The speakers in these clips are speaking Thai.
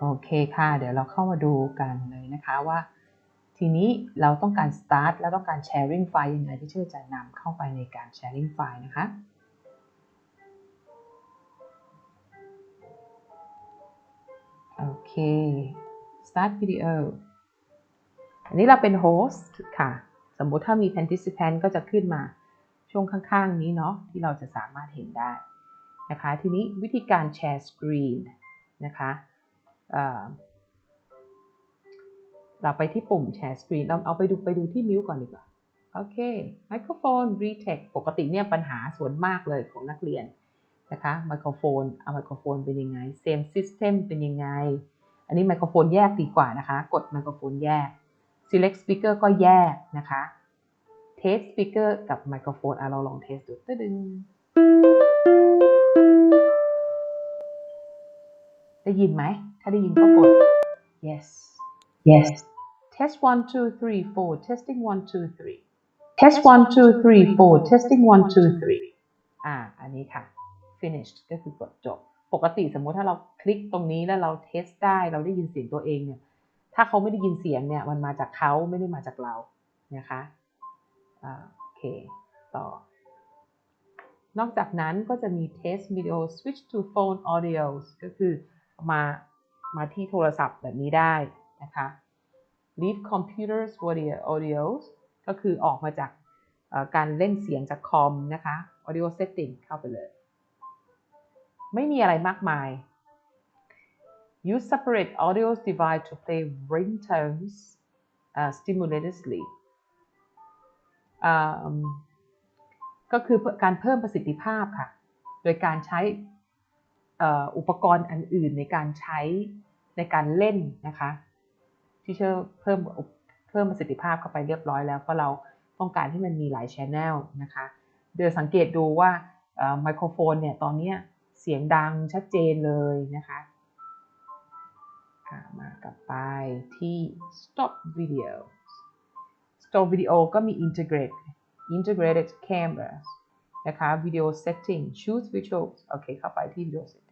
โอเคค่ะ เดี๋ยวเราเข้ามาดูกันเลยนะคะว่า ทีนี้เราต้องการ start แล้วต้องการ sharing ไฟล์ยังไงที่เชื่อจะนำเข้าไปในการ sharing ไฟล์นะคะโอเค start video อันนี้เราเป็น host ค่ะ สมมุติถ้ามี participant ก็จะขึ้นมาช่วงข้างๆ นี้เนาะที่เราจะสามารถเห็นได้นะคะ ทีนี้วิธีการ share screen นะคะ เราไปที่ปุ่ม share screen เราเอาไปดูไปดูที่มิวก่อนดีกว่า โอเคไมโครโฟน retake ปกติเนี่ยปัญหาส่วนมากเลยของนักเรียนนะคะไมโครโฟนเอาไมโครโฟนเป็นยังไง same system เป็นยังไง อันนี้ไมโครโฟนแยกดีกว่านะคะ กดไมโครโฟนแยก select speaker ก็แยกนะคะ test speaker กับไมโครโฟนอะเราลองเทสดูตึ้งได้ยินไหมาได้ยินก็กด yes yes test one two three four testing one two three test one two three four testing one two three อ่า อันนี้ค่ะ finished ก็คือกดจบ ปกติสมมุติถ้าเราคลิกตรงนี้แล้วเราเทสได้ เราได้ยินเสียงตัวเองเนี่ย ถ้าเขาไม่ได้ยินเสียงเนี่ย มันมาจากเขาไม่ได้มาจากเรา นะคะอ่าโอเค ต่อ นอกจากนั้นก็จะมี test video switch to phone audio's ก็คือมา มาที่โทรศัพท์แบบนี้ได้นะคะ leave computers audio audios ก็คือออกมาจากการเล่นเสียงจากคอมนะคะ audio setting เข้าไปเลย ไม่มีอะไรมากมาย use separate audio device to play ringtones uh, stimulously ก็คือการเพิ่มประสิทธิภาพค่ะ โดยการใช้ อุปกรณ์อันอื่นในการใช้ในการเล่นนะคะที่เชื่อเพิ่มเพิ่มประสิทธิภาพเข้าไปเรียบร้อยแล้วเพราะเราต้องการให้มันมีหลายชแนลนะคะเดี๋ยวสังเกตดูว่าไมโครโฟนเนี่ยตอนนี้เสียงดังชัดเจนเลยนะคะมากลับไปที่ stop video stop video ก็มี integrate integrated camera นะคะ video setting choose visuals โอเคเข้าไปที่ video setting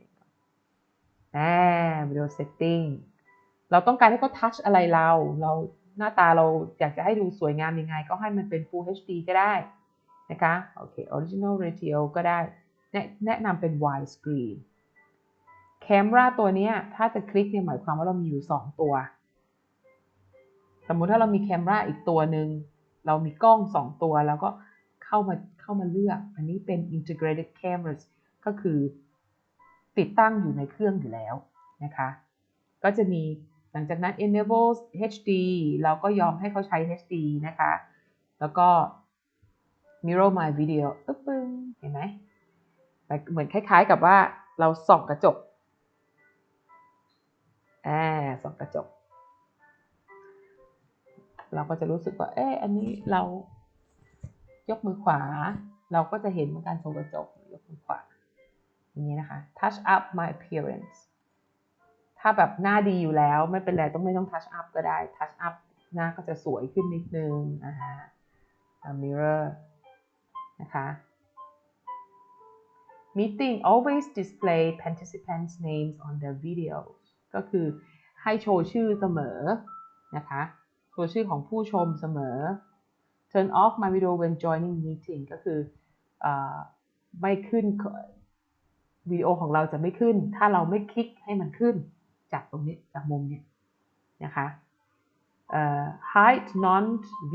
อ่า video setting เราต้องการให้เขา touch อะไรเรา เราหน้าตาเราอยากจะให้ดูสวยงามยังไง ก็ให้มันเป็น full HD ก็ได้นะคะโอเค original ratio ก็ได้ แนะนำเป็น wide screen แคมราตัวนี้ถ้าจะคลิกเนี่ยหมายความว่าเรามีอยู่ 2 ตัว สมมุติถ้าเรามีแคมราอีกตัวหนึ่งเรามีกล้อง 2 ตัวแล้วก็เข้ามาเข้ามาเลือก อันนี้เป็น integrated cameras ก็คือ ติดตั้งอยู่ในเครื่องอยู่แล้วนะคะ ก็จะมีหลังจากนั้น enable HD เราก็ยอมให้เขาใช้ HD นะคะ แล้วก็ mirror my video อึ๊บปึ้งเห็นไหมเหมือนคล้ายๆกับว่าเราส่องกระจกอ่าส่องกระจก เราก็จะรู้สึกว่า เอ๊ะอันนี้เรายกมือขวา เราก็จะเห็นเหมือนการส่องกระจกยกมือขวา นี้นะคะ touch up my appearance ถ้าแบบหน้าดีอยู่แล้วไม่เป็นไรต้องไม่ต้อง touch up ก็ได้ touch up หน้าก็จะสวยขึ้นนิดนึงนะคะ mirror นะคะ meeting always display participants names on the videos ก็คือให้โชว์ชื่อเสมอนะคะโชว์ชื่อของผู้ชมเสมอ turn off my video when joining meeting ก็คืออไม่ขึ้น วิดีโอของเราจะไม่ขึ้น ถ้าเราไม่คลิกให้มันขึ้น จากตรงนี้จากมุมนี้นะคะ hide non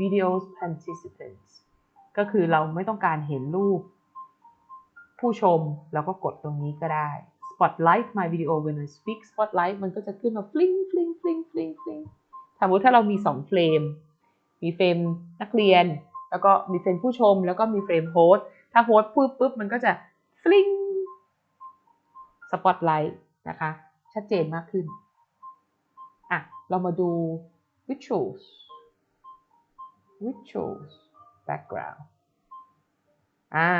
videos participants ก็คือเราไม่ต้องการเห็นรูป ผู้ชมแล้วก็กดตรงนี้ก็ได้ spotlight my video when I speak spotlight มันก็จะขึ้นมาฟลิงฟลิงฟลิงฟลิงฟลิงสมมติถ้าเรามี2เฟรม มีเฟรมนักเรียน แล้วก็มีเฟรมผู้ชม แล้วก็มีเฟรมโฮสถ้าโฮสปุ๊บปุ๊บมันก็จะฟลิง สปอตไลท์นะคะ ชัดเจนมากขึ้น อะ เรามาดู visuals visuals background อ่า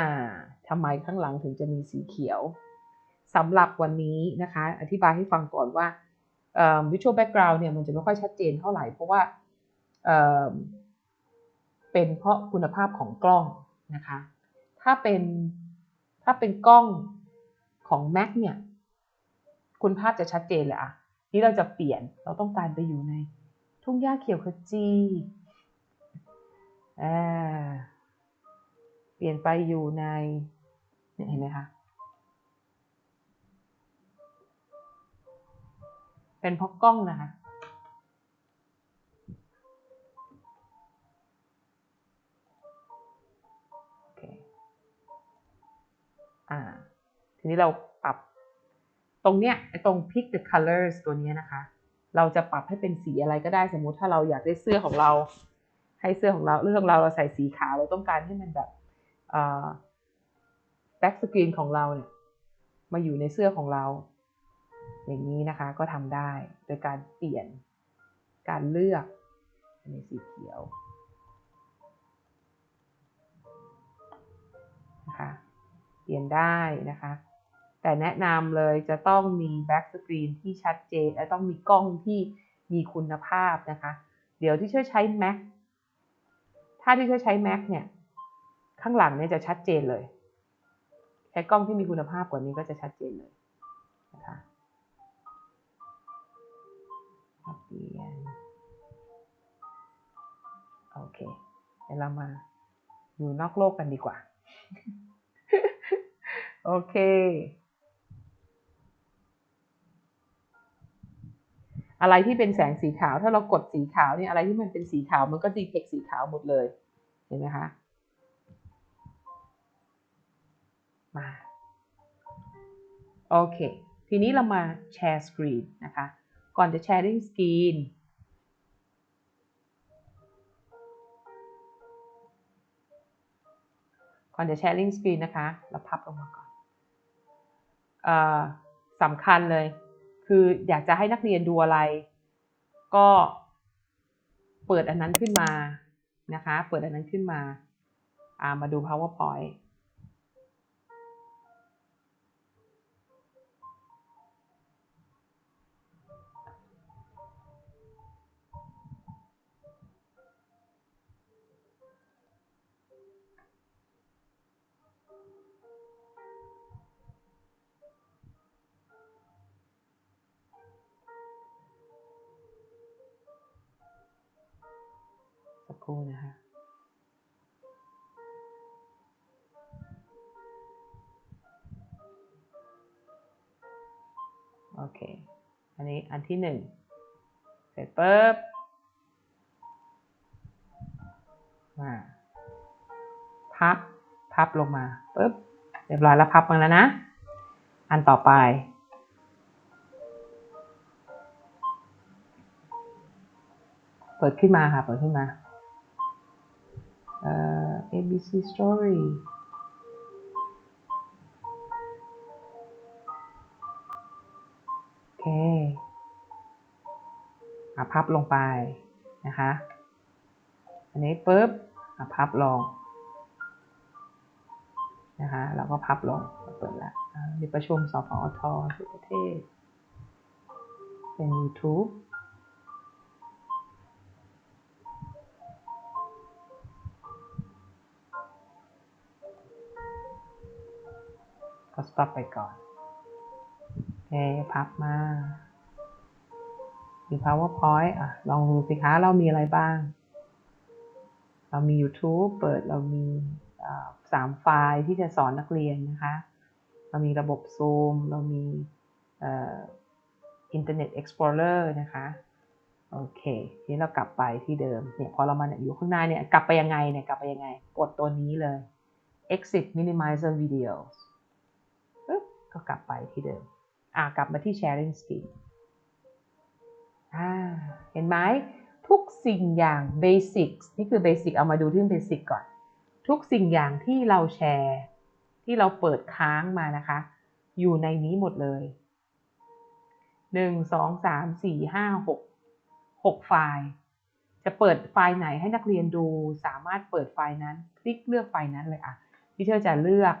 ทำไมข้างหลังถึงจะมีสีเขียวสำหรับวันนี้นะคะ อธิบายให้ฟังก่อนว่า visual background เนี่ยมันจะไม่ค่อยชัดเจนเท่าไหร่ เพราะว่าเเป็นเพราะคุณภาพของกล้องนะคะ ถ้าเป็นถ้าเป็นกล้อง ของ Mac เนี่ย คุณภาพจะชัดเจนเลยอะนี่เราจะเปลี่ยนเราต้องการไปอยู่ใน ทุ่งหญ้าเขียวขจีอ่าเปลี่ยนไปอยู่ในเนี่ยเห็นไหมคะ เป็นเพราะกล้องนะคะโอเคอ่า ทีนี้เราปรับตรงเนี้ยไอตรง pick the colors ตัวเนี้ยนะคะ เราจะปรับให้เป็นสีอะไรก็ได้สมมุติถ้าเราอยากได้เสื้อของเรา ให้เสื้อของเราเรื่องของเราเราใส่สีขาวเราต้องการให้มันแบบแบ็กสกรีนของเราเนี่ยมาอยู่ในเสื้อของเรา อย่างนี้นะคะก็ทำได้โดยการเปลี่ยนการเลือกในสีเขียวนะคะเปลี่ยนได้นะคะ แต่แนะนำเลยจะต้องมีแบ็กสกรีนที่ชัดเจน และต้องมีกล้องที่มีคุณภาพนะคะ เดี๋ยวที่ช่วยใช้ Mac ถ้าที่ช่วยใช้ Mac เนี่ย ข้างหลังเนี่ยจะชัดเจนเลย ใช้กล้องที่มีคุณภาพกว่านี้ก็จะชัดเจนเลยนะคะเปลี่ยนโอเค เดี๋ยวเรามาอยู่นอกโลกกันดีกว่า โอเค อะไรที่เป็นแสงสีขาว ถ้าเรากดสีขาวเนี่ยอะไรที่มันเป็นสีขาวมันก็ดีเทคสีขาวหมดเลยเห็นไหมคะมาโอเค ทีนี้เรามาแชร์สกรีนนะคะ ก่อนจะแชร์สกรีนก่อนจะแชร์ลิงก์สกรีนนะคะ เราพับลงมาก่อนอสำคัญเลย คืออยากจะให้นักเรียนดูอะไร ก็เปิดอันนั้นขึ้นมานะคะ เปิดอันนั้นขึ้นมาามาดู powerpoint ครู่นะคะโอเค อันนี้อันที่หนึ่งเสร็จปุ๊บ มา พับ พับลงมาปุ๊บ เรียบร้อยแล้วพับมาแล้วนะ อันต่อไป เปิดขึ้นมาค่ะ เปิดขึ้นมา ABC Story โอเคอะพับลงไปนะคะ อันนี้ปุ๊บอะพับลงนะคะแล้วก็พับลงเปิดละมีประชุมสพอททุกประเทศ เป็น YouTube ก็ stop ไปก่อนโอเคพับมามี powerpoint อะ ลองดูสิคะ เรามีอะไรบ้าง เรามี YouTube เปิดเรามีสามไฟล์ที่จะสอนนักเรียนนะคะ เรามีระบบ Zoom เรามีอินเทอร์เน็ต Explorer นะคะ โอเค ทีนี้เรากลับไปที่เดิม เนี่ย พอเรามาอยู่ข้างหน้าเนี่ย กลับไปยังไงเนี่ย กลับไปยังไง กดตัวนี้เลย exit minimizer videos ก็กลับไปที่เดิม อ่ากลับมาที่ sharing screen อ่าเห็นไหมทุกสิ่งอย่าง basics นี่คือ basic เอามาดูที่ basic ก่อน ทุกสิ่งอย่างที่เราแชร์ ที่เราเปิดค้างมานะคะ อยู่ในนี้หมดเลยหนึ่งสองสามสี่ห้าหกหกไฟล์ จะเปิดไฟล์ไหนให้นักเรียนดู สามารถเปิดไฟล์นั้น คลิกเลือกไฟล์นั้นเลยอะที่เธอจะเลือก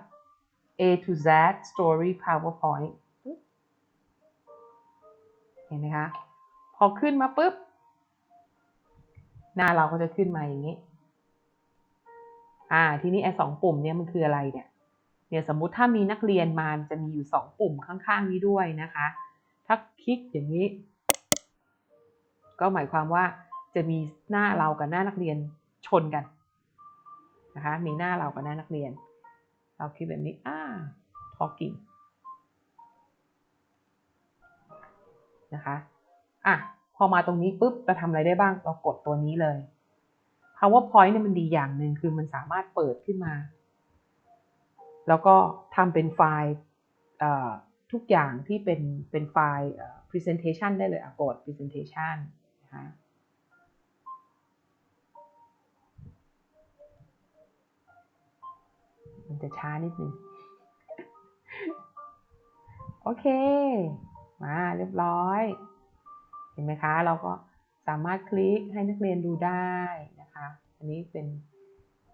A to Z Story PowerPoint เห็นไหมคะ พอขึ้นมาปุ๊บ หน้าเราก็จะขึ้นมาอย่างนี้ อ่า ทีนี้ไอ้สองปุ่มเนี่ยมันคืออะไรเนี่ย เนี่ยสมมุติถ้ามีนักเรียนมาจะมีอยู่สองปุ่มข้างๆนี้ด้วยนะคะ ถ้าคลิกอย่างนี้ ก็หมายความว่าจะมีหน้าเรากับหน้านักเรียนชนกันนะคะ มีหน้าเรากับหน้านักเรียน เราคิดแบบนี้อ่า talking นะคะอะพอมาตรงนี้ปุ๊บเราทำอะไรได้บ้างเรากดตัวนี้เลย PowerPoint เนี่ยมันดีอย่างหนึ่งคือมันสามารถเปิดขึ้นมา แล้วก็ทำเป็นไฟล์ทุกอย่างที่เป็นเป็นไฟล์ presentation ได้เลยอะกด presentation นะคะ มันจะช้านิดนึง โอเค มาเรียบร้อย เห็นไหมคะ เราก็สามารถคลิกให้นักเรียนดูได้นะคะ อันนี้เป็น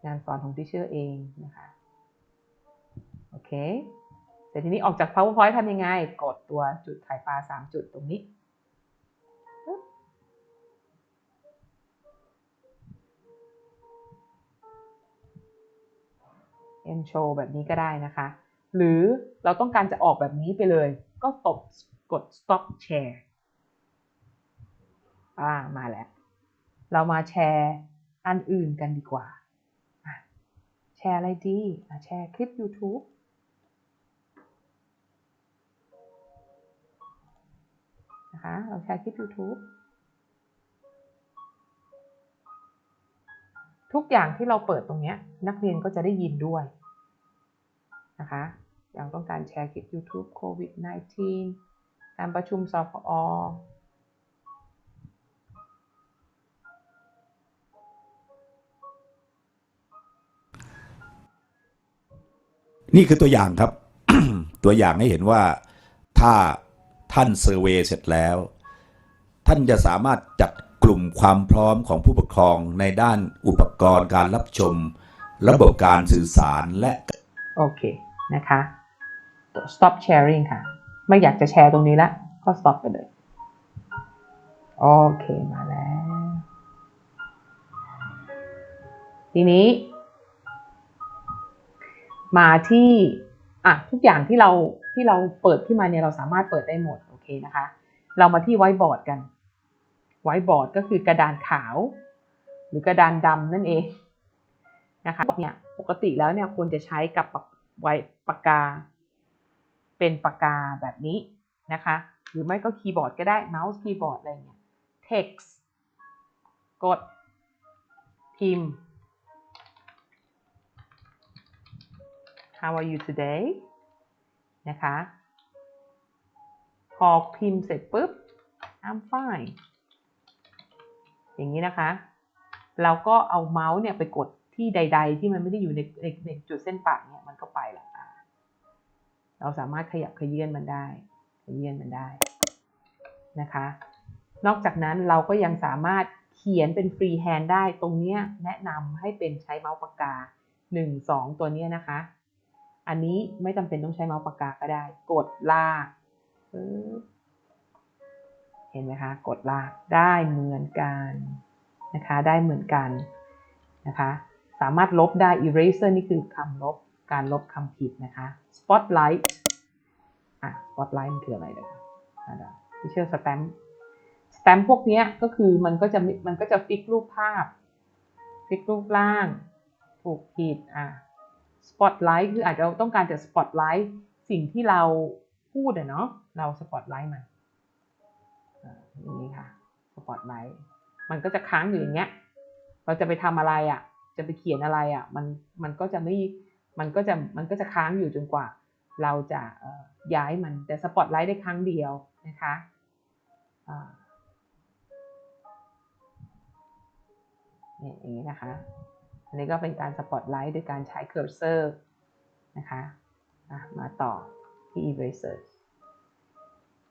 งานสอนของทิเชอร์เองนะคะ โอเค แต่ทีนี้ออกจาก PowerPoint ทำยังไง กดตัวจุดถ่ายปลา3 จุดตรงนี้ เอ็นโชว์แบบนี้ก็ได้นะคะ หรือเราต้องการจะออกแบบนี้ไปเลย ก็ตบกด stop share อ่ามาแล้ว เรามาแชร์อันอื่นกันดีกว่า แชร์อะไรดี แชร์คลิป YouTube นะคะเราแชร์คลิป YouTube ทุกอย่างที่เราเปิดตรงนี้นักเรียนก็จะได้ยินด้วย นะคะอย่างต้องการแชร์คลิป YouTube โควิด -19 การประชุมสพอนี่คือตัวอย่างครับ ตัวอย่างให้เห็นว่าถ้าท่านเซอร์เวยเสร็จแล้ว ท่านจะสามารถจัดกลุ่มความพร้อมของผู้ปกครองในด้านอุปกรณ์การรับชม ระบบการสื่อสารและ โอเค นะคะ stop sharing ค่ะ ไม่อยากจะแชร์ตรงนี้ละ ก็ stop ไปเลย โอเค มาแล้ว ทีนี้ มาที่ อะ ทุกอย่างที่เราที่เราเปิดขึ้นมาเนี่ย เราสามารถเปิดได้หมด โอเคนะคะ เรามาที่ไวบอร์ดกัน ไวบอร์ดก็คือกระดานขาว หรือกระดานดำนั่นเองนะคะเนี่ยปกติแล้วเนี่ยควรจะใช้กับ ไว้ปากกา เป็นปากกาแบบนี้นะคะ หรือไม่ก็คีย์บอร์ดก็ได้เมาส์คีย์บอร์ดอะไรเงี้ย text กด พิมพ์ How are you today นะคะ พอพิมพ์เสร็จปุ๊บ I'm fine อย่างนี้นะคะ เราก็เอาเมาส์เนี่ยไปกดที่ใด ๆ ที่มันไม่ได้อยู่ในในในจุดเส้นปะเนี่ย เราสามารถขยับขยื่นมันได้ ขยื่นมันได้นะคะ นอกจากนั้นเราก็ยังสามารถเขียนเป็นฟรีแฮนด์ได้ ตรงนี้แนะนำให้เป็นใช้เมาส์ปากกา 1 2 ตัวนี้นะคะ อันนี้ไม่จำเป็นต้องใช้เมาส์ปากกาก็ได้ กดลากเห็นไหมคะ กดลากได้เหมือนกันนะคะ ได้เหมือนกันนะคะ สามารถลบได้ eraser นี่คือคำลบ การลบคำผิดนะคะ spotlight อะ spotlight มันคืออะไรเดี๋ยวที่เชื่อ stamp stamp พวกนี้ก็คือมันก็จะมันก็จะฟิกรูปภาพ ฟิกรูปร่าง ถูกผิดอะ spotlight คืออาจจะต้องการจะ spotlight สิ่งที่เราพูดอะเนาะเรา spotlight มันอย่างนี้ค่ะ spotlight มันก็จะค้างอยู่อย่างเงี้ย เราจะไปทำอะไรอะ่ะ จะไปเขียนอะไรอะ่ะ มันมันก็จะไม่มันก็จะมันก็จะค้างอยู่จนกว่า เราจะย้ายมันแต่สปอตไลท์ได้ครั้งเดียวนะคะนี่อย่างนี้นะคะ อันนี้ก็เป็นการสปอตไลท์โดยการใช้เคอร์เซอร์นะคะมาต่อที่ eraser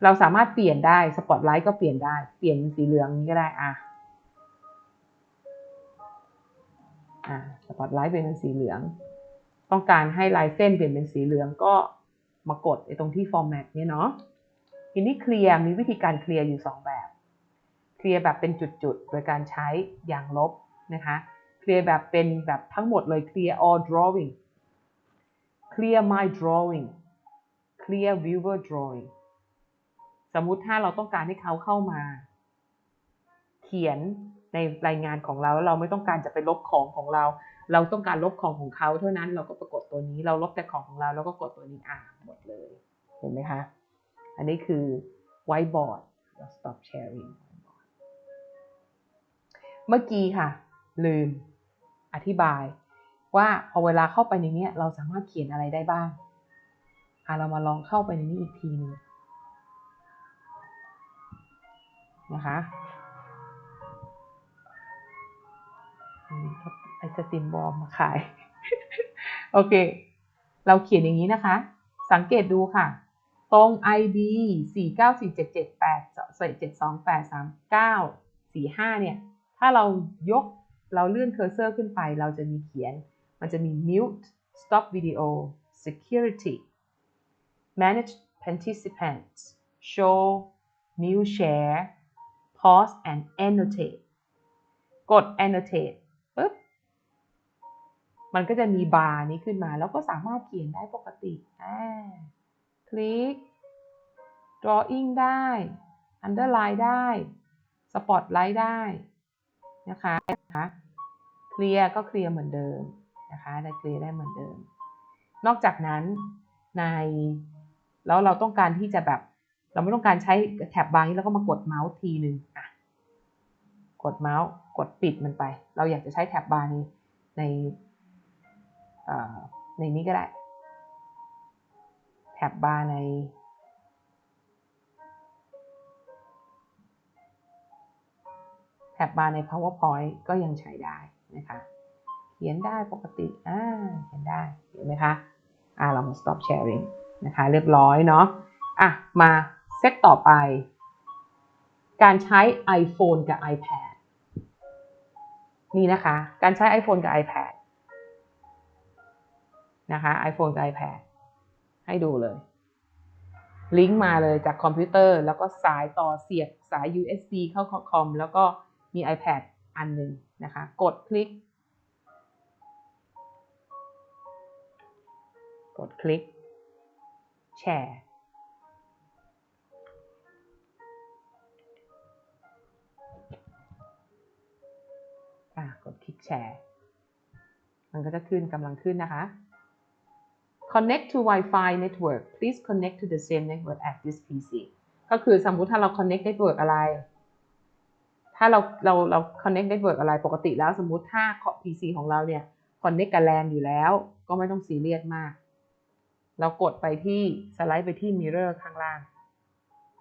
เราสามารถเปลี่ยนได้สปอตไลท์ก็เปลี่ยนได้ เปลี่ยนสีเหลืองนี้ก็ได้อะอ่าสปอตไลท์เป็นสีเหลือง ต้องการให้ลายเส้นเปลี่ยนเป็นสีเหลืองก็ มากดไอ้ตรงที่ format เนี่ยเนาะทีนี้เคลียร์มีวิธีการเคลียร์อยู่ 2 แบบเคลียร์แบบเป็นจุดๆ โดยการใช้อย่างลบนะคะเคลียร์แบบเป็นแบบทั้งหมดเลย clear all drawing clear my drawing clear viewer drawing สมมุติถ้าเราต้องการให้เขาเข้ามา เขียนในรายงานของเราแล้วเราไม่ต้องการจะไปลบของของเรา เราต้องการลบของของเขาเท่านั้นเราก็ปรากฏตัวนี้ เราลบแต่ของของเราแล้วก็กดตัวนี้อ่าหมดเลย เห็นไหมคะ อันนี้คือ whiteboard stop sharing เมื่อกี้ค่ะ ลืมอธิบาย ว่าพอเวลาเข้าไปในนี้เราสามารถเขียนอะไรได้บ้างอะเรามาลองเข้าไปในนี้อีกทีหนึงนะคะ ไอสติมบอมมาขาย โอเค เราเขียนอย่างนี้นะคะ สังเกตดูค่ะ ตรง IB 4 9 4 7 7 8 7 2 8 3 9 4 5 เนี่ย ถ้าเรายกเราเลื่อนเคอร์เซอร์ขึ้นไป เราจะมีเขียน มันจะมี mute stop video security manage participants show new share pause and annotate กด annotate มันก็จะมีบาร์นี้ขึ้นมาแล้วก็สามารถเขียนได้ปกติอ่าคลิก drawing ได้ underline ได้ spotlight ได้นะคะนะคะเคลียร์ก็เคลียร์เหมือนเดิมนะคะได้เคลียร์ได้เหมือนเดิม นอกจากนั้นในแล้วเราต้องการที่จะแบบ เราไม่ต้องการใช้แท็บบาร์นี้แล้วก็มากดเมาส์ทีหนึ่งอะกดเมาส์กดปิดมันไป เราอยากจะใช้แท็บบาร์นี้ในเอ่อ ในนี้ก็ได้ แท็บบาร์ใน แท็บบาร์ใน PowerPoint ก็ยังใช้ได้นะคะ เขียนได้ปกติ อ่า เขียนได้ เห็นไหมคะ อ่า เรามา stop sharing นะคะ เรียบร้อยเนาะ อะ มาเซตต่อไป การใช้ iPhone กับ iPad นี่นะคะ การใช้ iPhone กับ iPad นะคะ iPhone กับ iPad ให้ดูเลย ลิงก์มาเลยจากคอมพิวเตอร์ แล้วก็สายต่อเสียบสาย USB เข้าคอม แล้วก็มี iPad อันหนึ่งนะคะ กดคลิก กดคลิก แชร์อะกดคลิกแชร์ มันก็จะขึ้นกำลังขึ้นนะคะ connect to Wi-Fi network please connect to the same network as this PC ก็คือสมมุติถ้าเรา connect network อะไร ถ้าเราเราเรา connect network อะไรปกติแล้วสมมุติถ้า PC ของเราเนี่ย connect กับ LAN อยู่แล้ว ก็ไม่ต้องซีเรียสมาก เรากดไปที่สไลด์ไปที่ mirror ข้างล่าง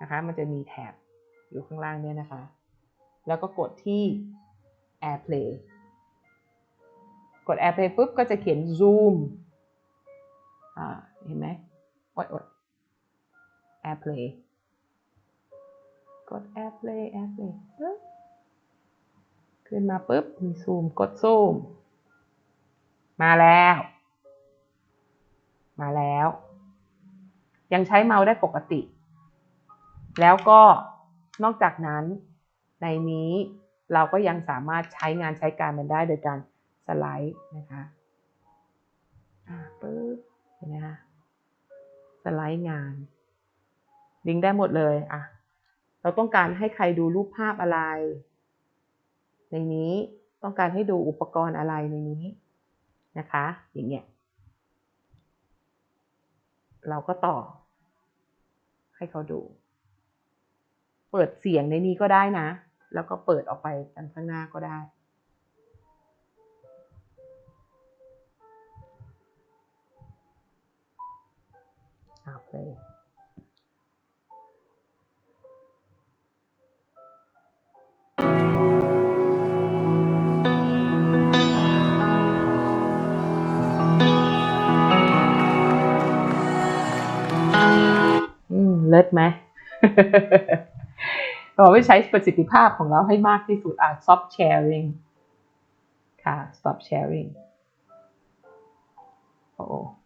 นะคะ มันจะมีแท็บอยู่ข้างล่างเนี่ยนะคะ แล้วก็กดที่ AirPlay กด AirPlay ปุ๊บก็จะเขียน Zoom อ่าเห็นไหมโอ๊ยโอ๊ย AirPlay กด AirPlay AirPlay ปึ๊บขึ้นมาปุ๊บ มีซูม กดซูม มาแล้ว มาแล้ว ยังใช้เมาส์ได้ปกติ แล้วก็นอกจากนั้นในนี้เราก็ยังสามารถใช้งานใช้การมันได้โดยการสไลด์นะคะอ่าปึ๊บ เห็นไหมคะสไลด์งาน ลิงก์ได้หมดเลยอะเราต้องการให้ใครดูรูปภาพอะไร ในนี้ต้องการให้ดูอุปกรณ์อะไรในนี้นะคะ อย่างเงี้ยเราก็ต่อ ให้เขาดู เปิดเสียงในนี้ก็ได้นะ แล้วก็เปิดออกไปทางข้างหน้าก็ได้ อ่าเลย อืม เลิศไหมเราไม่ใช้ประสิทธิภาพของเราให้มากที่สุดอะ stop sharing ค่ะ stop sharing โอ้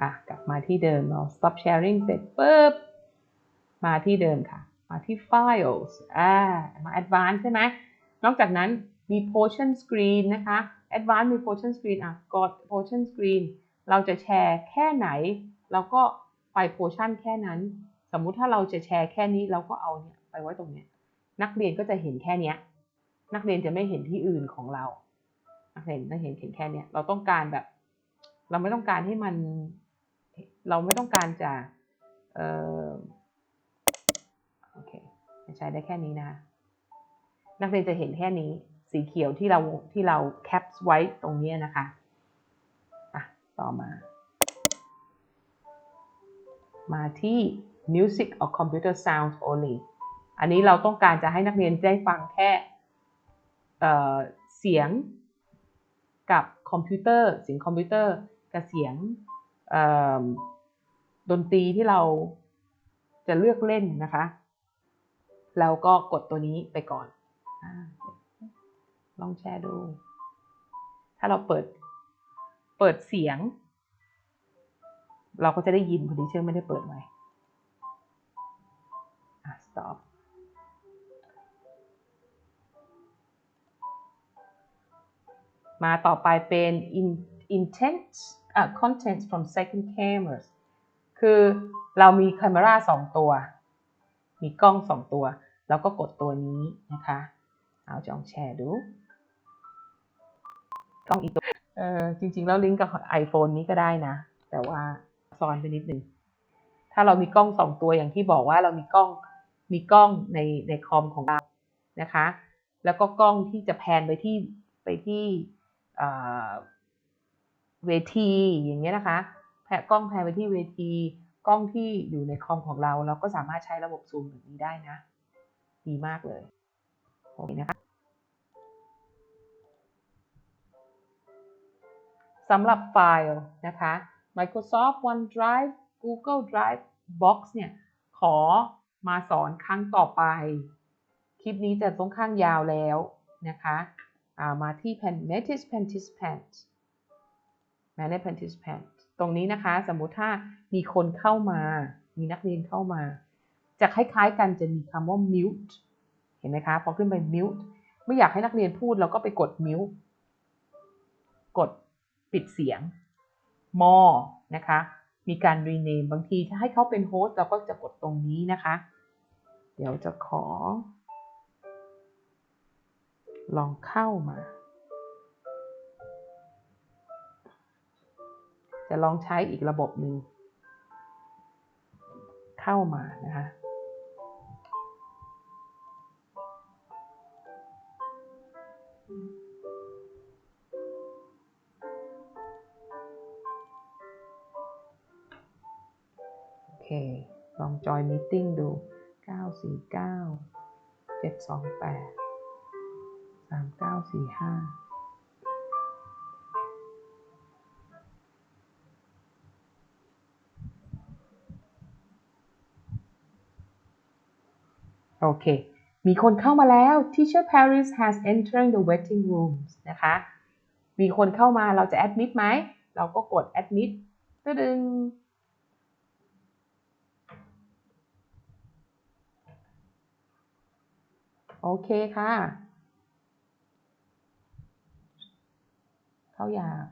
อะกลับมาที่เดิมเรา stop sharing เสร็จปุ๊บมาที่เดิมค่ะ มาที่ files อ่ามา advanced ใช่ไหมนอกจากนั้นมี portion screen นะคะ advanced มี portion screen อะกด portion screen เราจะแชร์แค่ไหน เราก็ไป portion แค่นั้น สมมุติถ้าเราจะแชร์แค่นี้เราก็เอาเนี่ยไปไว้ตรงเนี้ยนักเรียนก็จะเห็นแค่เนี้ยนักเรียนจะไม่เห็นที่อื่นของเรานักเรียนนักเรียนเห็นแค่เนี้ยเราต้องการแบบ เราไม่ต้องการให้มัน เราไม่ต้องการจะเออโอเคใช้ได้แค่นี้นะคะนักเรียนจะเห็นแค่นี้สีเขียวที่เราที่เราแคปไว้ตรงนี้นะคะอะต่อมา มาที่ music or computer sounds only อันนี้เราต้องการจะให้นักเรียนได้ฟังแค่เเสียงกับคอมพิวเตอร์เสียงคอมพิวเตอร์กับเสียง ดนตรีที่เราจะเลือกเล่นนะคะเราก็กดตัวนี้ไปก่อนอลองแชร์ดู ถ้าเราเปิด เปิดเสียง เราก็จะได้ยินพอดีเชื่อไม่ได้เปิดไว้อะ stop มาต่อไปเป็น in- intent อะ content from second cameras คือเรามี camera สองตัว มีกล้องสองตัว แล้วก็กดตัวนี้นะคะ เอาจองแชร์ดู กล้องอีกตัว เออจริง ๆ แล้วลิงก์กับ iPhone นี้ก็ได้นะ แต่ว่าซ้อนไปนิดนึง ถ้าเรามีกล้องสองตัวอย่างที่บอกว่าเรามีกล้อง มีกล้องในในคอมของเรานะคะ แล้วก็กล้องที่จะแพนไปที่ไปที่อ่า เวทีอย่างเงี้ยนะคะแพนกล้องแพนไปที่เวที กล้องที่อยู่ในคอมของเรา เราก็สามารถใช้ระบบซูมแบบนี้ได้นะ ดีมากเลยโอเคนะคะสำหรับไฟล์นะคะ Microsoft OneDrive Google Drive Box เนี่ยขอมาสอนครั้งต่อไป คลิปนี้จะต้องข้างยาวแล้วนะคะามาที่ Pen- Manage Participant Manage Participant ตรงนี้นะคะสมมุติถ้ามีคนเข้ามา มีนักเรียนเข้ามา จะคล้ายๆกันจะมีคำว่า mute เห็นไหมคะ พอขึ้นไป mute ไม่อยากให้นักเรียนพูดเราก็ไปกด mute กดปิดเสียง more นะคะ มีการ rename บางทีถ้าให้เขาเป็นโฮสต์เราก็จะกดตรงนี้นะคะ เดี๋ยวจะขอ ลองเข้ามา จะลองใช้อีกระบบหนึ่งเข้ามานะคะโอเค ลองจอยมีติ้งดู 949 728 3945 โอเค มีคนเข้ามาแล้ว Teacher Paris has entered the waiting rooms นะคะ มีคนเข้ามาเราจะ admit ไหม เราก็กด admit ตึดึงโอเคค่ะ เข้าอย่าง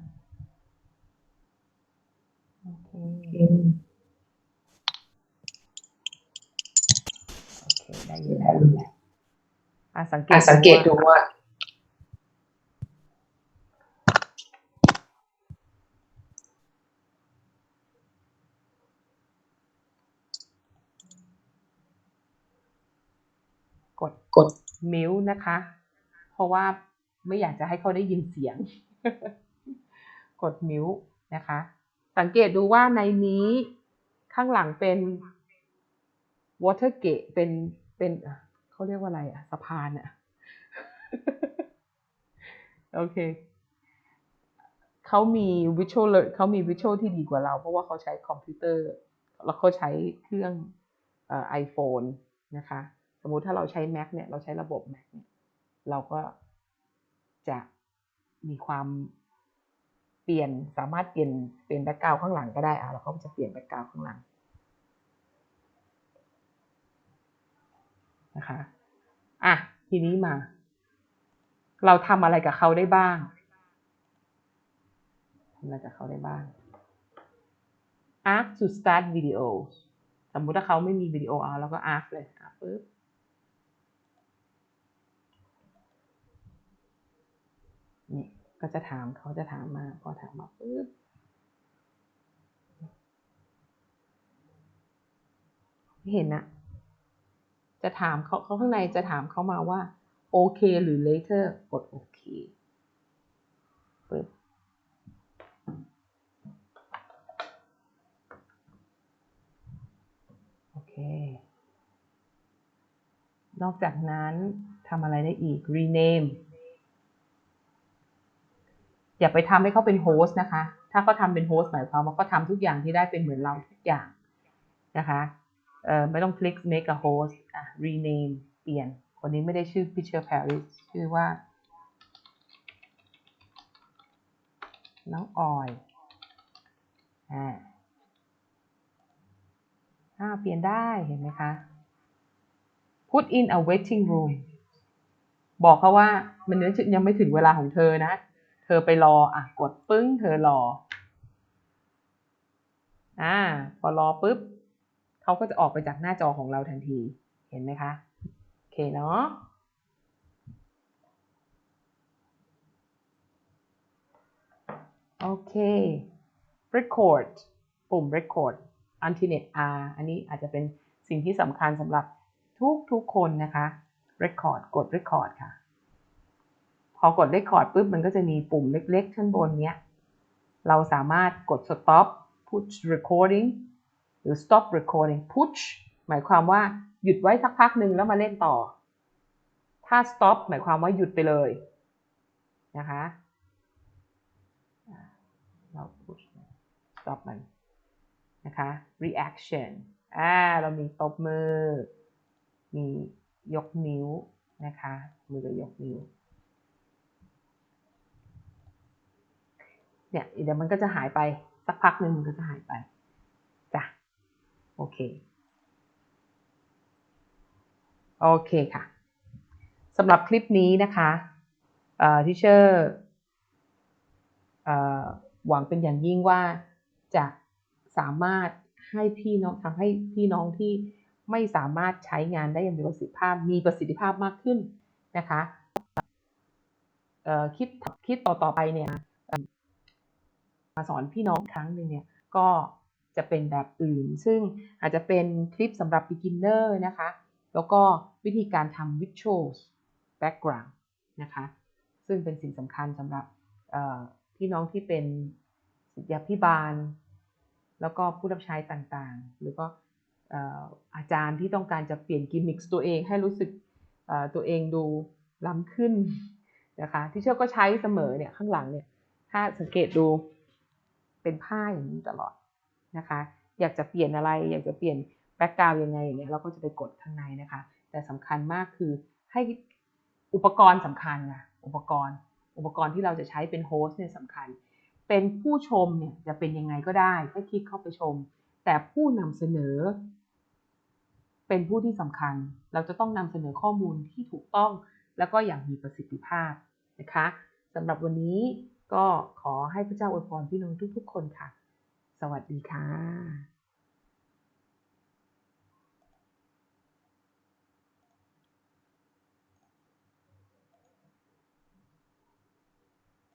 โอเค โอเคได้ยินแล้วอะสังเกอะตสังเกตดูว่าว่ากดกดมิวนะคะ เพราะว่าไม่อยากจะให้เขาได้ยินเสียง กดมิวนะคะ สังเกตดูว่าในนี้ข้างหลังเป็น water gate เป็น เป็นเขาเรียกว่าอะไรอะสะพานอะโอเคเขามี visual เลเขามี visual ที่ดีกว่าเรา เพราะว่าเขาใช้คอมพิวเตอร์ แล้วเขาใช้เครื่องเอ่อ iPhone นะคะ สมมุติถ้าเราใช้ Mac เนี่ย เราใช้ระบบ Mac เนี่ย เราก็จะมีความเปลี่ยนสามารถเปลี่ยนเปลี่ยนแบ็กกราวข้างหลังก็ได้อะเราก็จะเปลี่ยนแบ็กกราวข้างหลัง นะคะอะทีนี้มา เราทำอะไรกับเขาได้บ้างทำอะไรกับเขาได้บ้าง ask to start videos สมมุติถ้าเขาไม่มีวิดีโอเอาเราก็ ask เลยอะปึ๊บนี่ก็จะถามเขาจะถามมาพอถามมาปุ๊บเห็นนะ จะถามเขาเขาข้างในจะถามเขามาว่าโอเคหรือ later กดโอเคปึ๊บโอเค นอกจากนั้นทำอะไรได้อีก rename อย่าไปทำให้เขาเป็นโฮสต์นะคะ ถ้าเขาทำเป็นโฮสต์หมายความว่าเขาทำทุกอย่างที่ได้เป็นเหมือนเราทุกอย่างนะคะ เอ่อไม่ต้องคลิก make a host อะ rename เปลี่ยน คนนี้ไม่ได้ชื่อ Fisher Paris ชื่อว่า น้องออยอ่าอ่าเปลี่ยนได้เห็นไหมคะ put in a waiting room บอกเขาว่ามันยังไม่ถึงเวลาของเธอนะ เธอไปรออะกดปึ้ง เธอรออ่าพอรอปุ๊บ เขาก็จะออกไปจากหน้าจอของเราทันที เห็นไหมคะ โอเคเนาะโอเค record ปุ่ม record Antinet R อันนี้อาจจะเป็นสิ่งที่สำคัญสำหรับทุกทุกคนนะคะ record กด record ค่ะ พอกด record ปุ๊บมันก็จะมีปุ่มเล็กๆข้างบนเนี้ย เราสามารถกด stop push recording รือ stop recording push หมายความว่าหยุดไว้สักพักหนึ่งแล้วมาเล่นต่อ ถ้า stop หมายความว่าหยุดไปเลยนะคะ เรา push stop มันนะคะ reaction อ่า เรามีตบมือ มียกนิ้วนะคะ มือกับยกนิ้ว เนี่ย เดี๋ยวมันก็จะหายไปสักพักหนึ่งมันก็จะหายไป โอเค โอเคค่ะสำหรับคลิปนี้นะคะที่เชอร์หวังเป็นอย่างยิ่งว่าจะสามารถให้พี่น้องทำให้พี่น้องที่ไม่สามารถใช้งานได้อย่างมีประสิทธิภาพมีประสิทธิภาพมากขึ้นนะคะคิดคิดต่อต่อไปเนี่ยมาสอนพี่น้องครั้งหนึ่งเนี่ยก็ จะเป็นแบบอื่น ซึ่งอาจจะเป็นคลิปสำหรับ beginner นะคะ แล้วก็วิธีการทำ visuals background นะคะ ซึ่งเป็นสิ่งสำคัญสำหรับพี่น้องที่เป็นศิษยาพิบาล แล้วก็ผู้รับใช้ต่างๆ หรือก็อาจารย์ที่ต้องการจะเปลี่ยนกิมมิคตัวเองให้รู้สึกตัวเองดูล้ำขึ้นนะคะที่เชื่อก็ใช้เสมอเนี่ยข้างหลังเนี่ยถ้าสังเกตดูเป็นผ้าอย่างนี้ตลอด นะคะ อยากจะเปลี่ยนอะไร อยากจะเปลี่ยนแบ็กกราวยังไงอย่างเงี้ยเราก็จะไปกดข้างในนะคะ แต่สำคัญมากคือให้อุปกรณ์สำคัญนะอุปกรณ์ อุปกรณ์ที่เราจะใช้เป็นโฮสต์เนี่ยสำคัญ เป็นผู้ชมเนี่ยจะเป็นยังไงก็ได้แค่คลิกเข้าไปชม แต่ผู้นำเสนอ เป็นผู้ที่สำคัญ เราจะต้องนำเสนอข้อมูลที่ถูกต้อง แล้วก็อย่างมีประสิทธิภาพนะคะสำหรับวันนี้ก็ขอให้พระเจ้าอวยพรพี่น้องทุกๆ คนค่ะ สวัสดีค่ะ